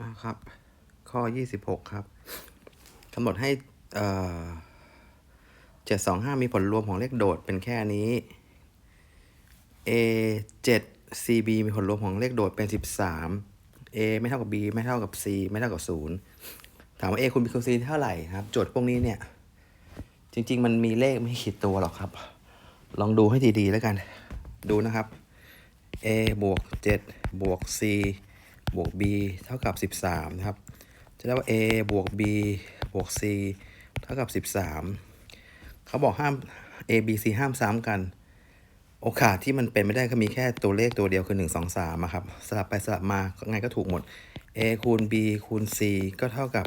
อ่าครับ ข้อ 26 ครับกำหนดให้เอ่อ725 มีผลรวมของเลขโดดเป็นแค่นี้ a 7 cb มีผลรวมของเลขโดดเป็น 13 a ไม่เท่ากับ b ไม่เท่ากับ c ไม่เท่ากับ 0 ถามว่า a คูณ b คูณ c เท่าไหร่ครับ โจทย์พวกนี้เนี่ย จริง ๆ มันมีเลขไม่ขีดตัวหรอกครับ ลองดูให้ดี ๆ แล้วกัน ดูนะครับ a บวก 7 บวก c บวก b เท่ากับ 13 นะครับ จะได้ว่า a บวก b บวก c เท่ากับ 13 เขาบอกห้าม a b c ห้ามซ้ำกัน โอกาสที่มันเป็นไม่ได้ก็มีแค่ตัวเลขตัวเดียวคือ 1 2 3อะครับ สลับไปสลับมาไงก็ถูกหมด a คูณ b คูณ c ก็เท่ากับ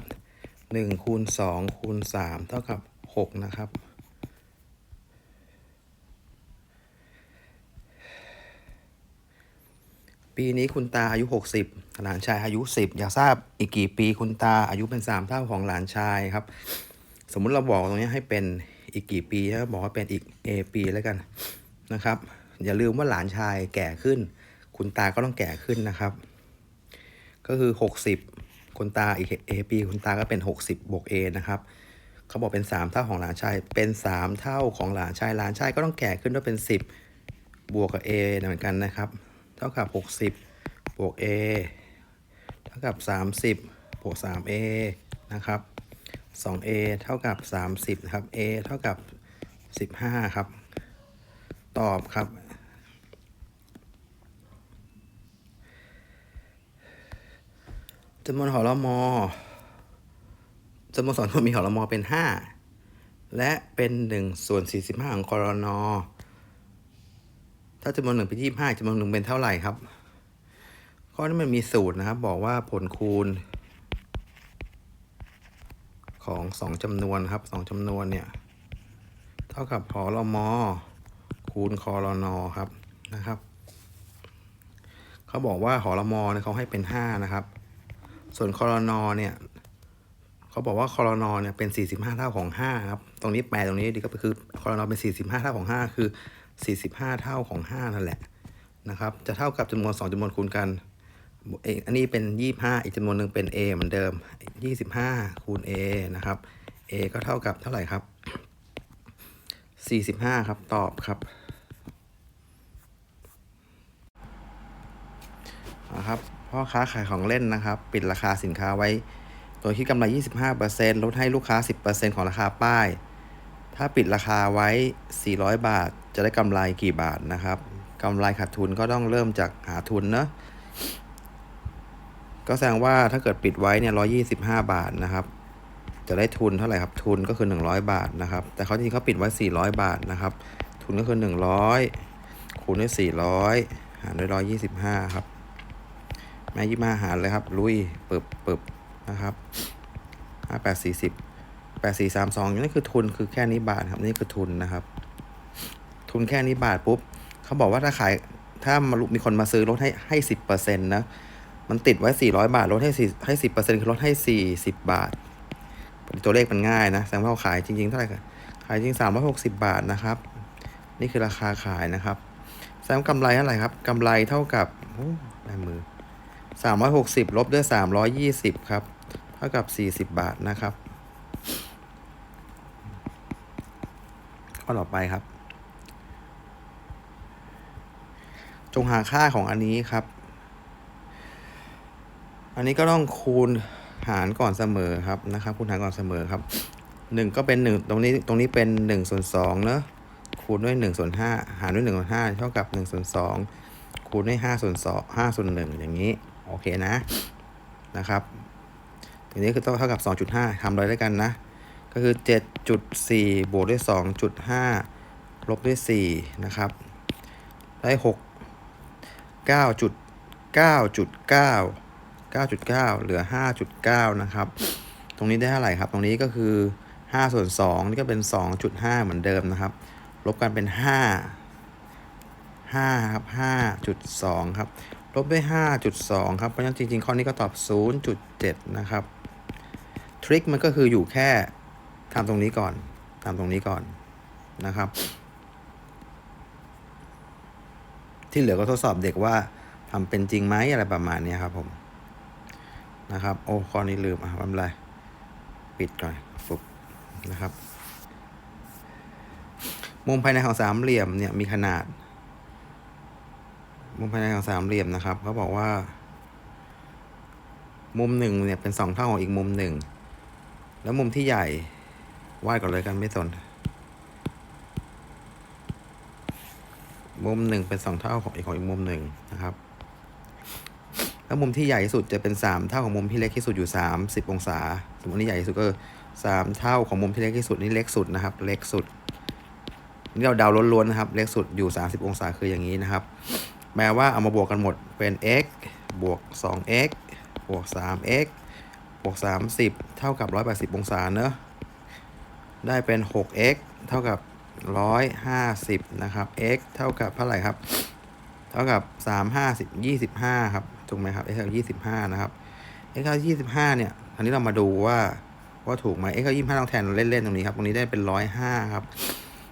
1 คูณ 2 คูณ 3 เท่ากับ 6 นะครับ ปีนี้คุณตาอายุ 60 หลานชายอายุ 10 อยากทราบอีกกี่ปีคุณตาอายุเป็น 3 เท่าของหลานชายครับ สมมุติเราบอกตรงนี้ให้เป็นอีกกี่ปีถ้าบอกว่าเป็นอีก A ปีแล้วกันนะครับ อย่าลืมว่าหลานชายแก่ขึ้น คุณตาก็ต้องแก่ขึ้นนะครับ ก็คือ 60 คุณตาอีก A ปี คุณตาก็เป็น 60บวก A นะครับเขาบอกเป็น 3 เท่าของหลานชาย เป็น 3 เท่าของหลานชาย หลานชายก็ต้องแก่ขึ้นด้วยเป็น 10 บวกกับ A เหมือนกันนะครับ เท่ากับ 60 บวก A เท่ากับ 30 บวก 3A นะครับ 2A เท่ากับ 30 นะครับ A เท่ากับ 15 ครับ ตอบครับจำนวนหอรมอจำนวนสอนคนมีหอรมอเป็น 5 และเป็น1ส่วน45 ของคอรนอ ถ้าจำนวนหนึ่งเป็นยี่ห้าจำนวนหนึ่งเป็นเท่าไหร่ครับ ข้อนี้มันมีสูตรนะครับ บอกว่าผลคูณ ของสองจำนวนครับสองจำนวนเนี่ย เท่ากับพอรมอคูณคอรนอครับนะครับเขาบอกว่าหอรมอเนี่ยเขาให้เป็นห้านะครับ ส่วนคอรนอเนี่ยเขาบอกว่าคอรนอเนี่ยเป็น45เท่าของ5ครับ ตรงนี้แปลตรงนี้ดีก็คือคอรนอเป็น45เท่าของ5คือ 45 เท่าของ 5 นั่นแหละนะครับ จะเท่ากับจำนวน 2จำนวนคูณกันอกอันนี้เป็น 25 อีกจำนวนหนึ่งเป็น a เหมือนเดิม 25 คูณ a นะครับ a ก็เท่ากับเท่าไหร่ครับ 45 ครับ ตอบครับนะครับพ่อค้าขายของเล่นนะครับ ปิดราคาสินค้าไว้ โดยคิดกำไร 25%ลดให้ลูกค้า 10%ของราคาป้าย ถ้าปิดราคาไว้ 400 บาท จะได้กำไรกี่บาทนะครับกำไรขาดทุนก็ต้องเริ่มจากหาทุนเนะก็แสดงว่าถ้าเกิดปิดไว้เนี่ย125 บาทนะครับ จะได้ทุนเท่าไหร่ครับทุนก็คือ 100 บาทนะครับ แต่เขาจริงเขาปิดไว้ 400 บาทนะครับ ทุนก็คือ 100 คูณด้วย 400 หารด้วย125 ครับ แม่ยี่มาหารเลยครับ ลุยปึบปึบนะครับห้า แปดสี่สามสองนี่คือทุนคือแค่นี้บาทครับนี่คือทุนนะครับ ทุนแค่นี้บาทปุ๊บเขาบอกว่าถ้าขายถ้ามามีคนมาซื้อลดให้ให้สิบเปอร์เซ็นต์นะมันติดไว้สี่ร้อยบาทลดให้สี่ให้สิบเปอร์เซ็นต์คือลดให้สี่สิบบาท ตัวเลขมันง่ายนะแสดงว่าเขาขายจริงๆเท่าไหร่กันขายจริงสามร้อยหกสิบบาทนะครับ นี่คือราคาขายนะครับแสดงกำไรเท่าไหร่ครับกำไรเท่ากับโอ้ได้มือ360ลบด้วย320ครับ เท่ากับ40บาทนะครับ ข้อต่อไปครับ จงหาค่าของอันนี้ครับ อันนี้ก็ต้องคูณหารก่อนเสมอครับนะครับ คูณหารก่อนเสมอครับ1ก็เป็น1ตรงนี้ตรงนี้เป็น1ส่วน2เนอะคูณด้วย1ส่วน5หารด้วย1ส่วน5เท่ากับ1ส่วน2คูณด้วย5ส่วน2 5ส่วน1อย่างนี้ โอเคนะนะครับทีนี้คือเท่ากับ2.5ทำเลยแล้วกันนะ ก็คือ 7.4 บวกด้วย 2.5 ลบด้วย 4 นะครับ ได้ 6 9 9.9 9.9 เหลือ 5.9 นะครับ ตรงนี้ได้เท่าไหร่ครับ ตรงนี้ก็คือ 5 ส่วน 2 นี่ก็เป็น 2.5 เหมือนเดิมนะครับ ลบกันเป็น 5 5 ครับ 5.2 ครับ ลบด้วย 5.2 ครับ เพราะฉะนั้นจริงๆ ข้อนี้ก็ตอบ 0.7 นะครับ ทริคมันก็คืออยู่แค่ ทำตรงนี้ก่อนทำตรงนี้ก่อนนะครับ ที่เหลือก็ทดสอบเด็กว่าทำเป็นจริงไหมอะไรประมาณนี้ครับผมนะครับ โอ้ข้อนี้ลืมอะไม่เป็นไรปิดก่อนฟุบนะครับ มุมภายในของสามเหลี่ยมเนี่ยมีขนาด มุมภายในของสามเหลี่ยมนะครับเขาบอกว่า มุมหนึ่งเนี่ยเป็นสองเท่าของอีกมุมหนึ่งแล้วมุมที่ใหญ่ วาดก่อนเลยกันไม่สน มุมหนึ่งเป็นสองเท่าของอีกของอีกมุมหนึ่งนะครับ แล้วมุมที่ใหญ่ที่สุดจะเป็นสามเท่าของมุมที่เล็กที่สุดอยู่สามสิบองศา สมมตินี่ใหญ่ที่สุดก็สามเท่าของมุมที่เล็กที่สุดนี่เล็กสุดนะครับ เล็กสุดนี่เราเดาล้วนๆนะครับ เล็กสุดอยู่ 30 องศาคืออย่างนี้นะครับแปลว่าเอามาบวกกันหมดเป็น x บวก 2x บวก 3x บวก 30 เท่ากับ 180 องศาเนอะ ได้เป็น 6x เท่ากับ 150 นะครับ x เท่ากับเท่าไหร่ครับ เท่ากับ 3 50 25 ครับ ถูกไหมครับ x เท่ากับ25 นะครับ x เท่ากับ25 เนี่ยอันนี้เรามาดูว่าว่าถูกไหม x เท่ากับ25ต้องแทนเล่นๆตรงนี้ครับ ตรงนี้ได้เป็น 105 ครับ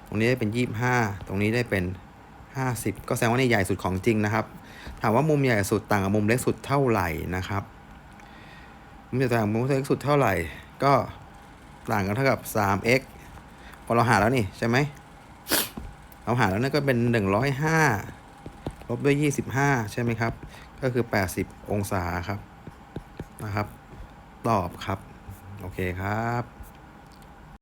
ตรงนี้ได้เป็น 25 ตรงนี้ได้เป็น 50 ก็แสดงว่านี่ใหญ่สุดของจริงนะครับ ถามว่ามุมใหญ่สุดต่างกับมุมเล็กสุดเท่าไหร่นะครับมุมใหญ่ต่างกับมุมเล็กสุดเท่าไหร่ ก็ ต่างกันเท่ากับ 3x พอเราหาแล้วนี่ใช่ไหมเราหาแล้วนั่นก็เป็น 105ลบด้วย 25 ใช่ไหมครับ ก็คือ 80 องศาครับนะครับ ตอบครับ โอเคครับ